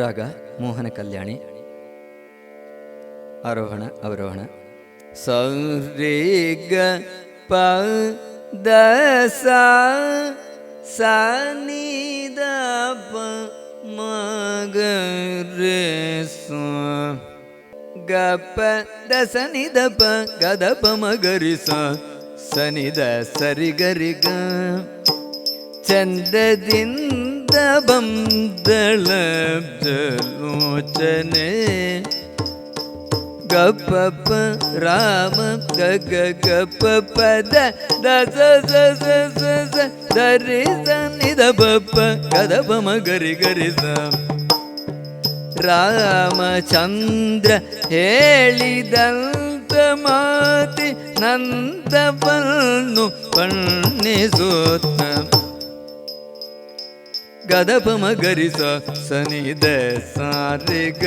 ರಾಗ, ಮೋಹನ ಕಲ್ಯಾಣಿ. ಆರೋಹಣ, ಅವರೋಹಣ. ಸರಿ ಗ ಪ ದ ಸ ನಿ ದ ಪ ಮ ಗ ರೇ ಗ ಪ ದ ಸ ನಿ ದ ಪ ಗ ದ ಪ ಮ ಗ ರಿ ಸ ಸ ನಿ ದ ಸರಿ ಗರಿ ಗ ಚಂದದಿಂದ ಬಂದಳ ಜಲೋಚನೆ ಗಪ್ಪ ರಾಮ ಗಗ ಗಪ್ಪ ಪದ ದಸ ಸ ಸ ಸ ಸ ಸ ನಿದ ಬಪ್ಪ ಗದ ಬಮ ಗರಿ ಸ. ರಾಮಚಂದ್ರ ಹೇಳಿದಂತ ಮಾತಿ ನಂದವನ್ನು ಪಣ್ಣಿಸುತ್ತ. ಗದಪಮ ಗರಿಸ ಸನಿದ ಸಾರಿಗ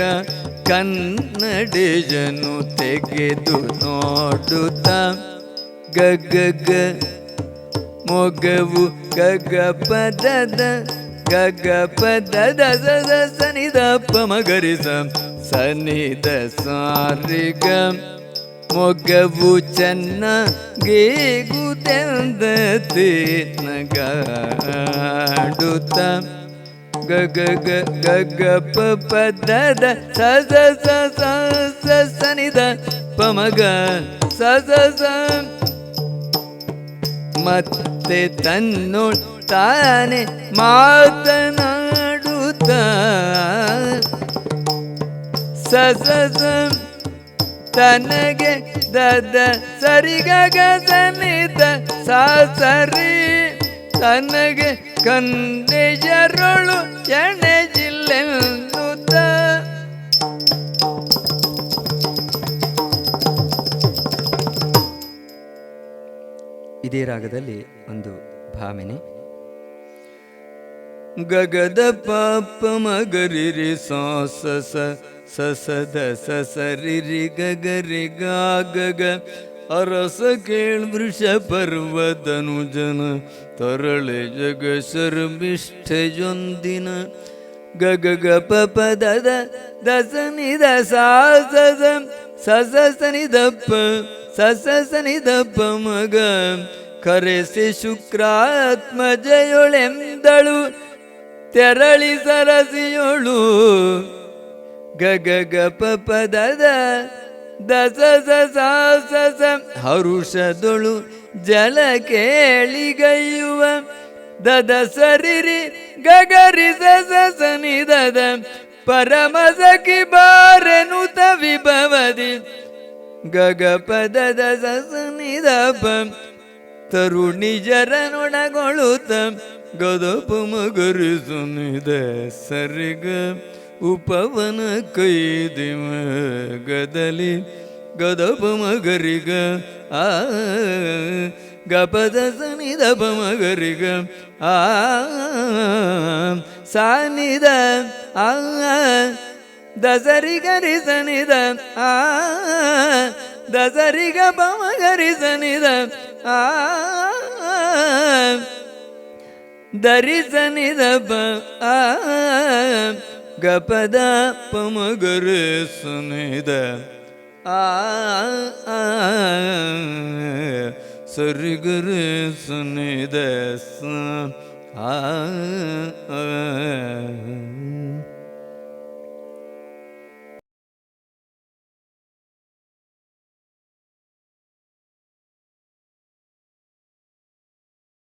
ಕನ್ನಡಿಜನು ತೆಗೆದು ನೋಡುತ್ತ. ಗಗ ಮೊಗವು ಗಗ ಪದದ ಗಗ ಪದದ ಸನಿದ ಪಮ ಗರಿಸ ಸನಿದ ಸಾರಿಗ. ಮೊಗವು ಚೆನ್ನಾಗಿ ಗುದೆಂದತೆ ನಗಾಡುತ್ತ ಗಗ ಗ ಗ ಪ ಪ ದದ ಸ ಸ ಸ ಸ ಸ ಸನಿದ ಪಮಗ ಸ ಸ ಸ. ಮತ್ತೆ ತನ್ನು ತಾನೆ ಮಾತನಾಡುತ್ತ. ಸ ಸ ಸ, ತನಗೆ ದದ ನಿ ಸನಿದ ಸ ಸರಿ ತನಗೆ ಕಂದೆಜರೊಳು ಎಣೆ ಜಿಲ್ಲೆ ಇದೇ ರಾಗದಲ್ಲಿ ಒಂದು ಭಾವನೆ. ಗಗದ ಪಾಪ ಮಗರಿರಿ ಸಾಸ ಸಸದ ಸಸರಿರಿ ಗಗರಿ ಗಗ ಅರಸ ಕೇಳ್ ವೃಷ ಪರ್ವತನು ಜನ ತರಳೆ ಜಗ ಶರ್ಮಿಷ್ಠೆಯೊಂದಿನ ಗಗ ಗ ಪ ದದ ದಸನಿ ದ ಸಾಸ ಸಸ ಸನಿ ದಪ್ಪ ಸಸ ಸನಿ ದಪ್ಪ ಮಗ ಕರೆಸಿ ಶುಕ್ರಾತ್ಮಜಯೊಳೆಂದಳು ತೆರಳಿ ಸರಸಿಯೊಳು ಗಗ ಗ ಪ ಪದದ ದಸ ಸ ಸಾ ಸ ಸ ಹರುಷದೊಳು ಜಲ ಕೇಳಿಗೈಯುವ. ದದ ಸರಿರಿ ಗಗರಿ ಸ ಸ ಸನಿ ದದ ಪರಮ ಸಖಿ ಬಾರೆನುತ ವಿಭವದಿ ಗಗ ಪದದ ಸ ಸನಿ ದಪ ತರುಣಿ ಜರನೊಡಗೊಳುತ್ತ ಗದಪ ಮಗರಿ ಸುನಿದ ಸರಿಗ. ಉಪವನ ಕೈದಿಮ ಗದಲಿ ಗದಪ ಮಗರಿಗ ಆ ಗಪದ ಸನಿದ ಮಗರಿಗ ಆ ಸಾನಿದ ಆ ದಸರಿ ಗರಿ ಸನಿದ ಆ ದಸರಿಗ ಪಮಗರಿ ಸನಿದ ಆ ದರಿಸನಿದ ಪ ಆ ಗಪದ ಪಮಗರ ಸುನಿದ ಆ ಆ, ಸರಿಗರ ಸುನಿದ ಸ ಆ ಆ,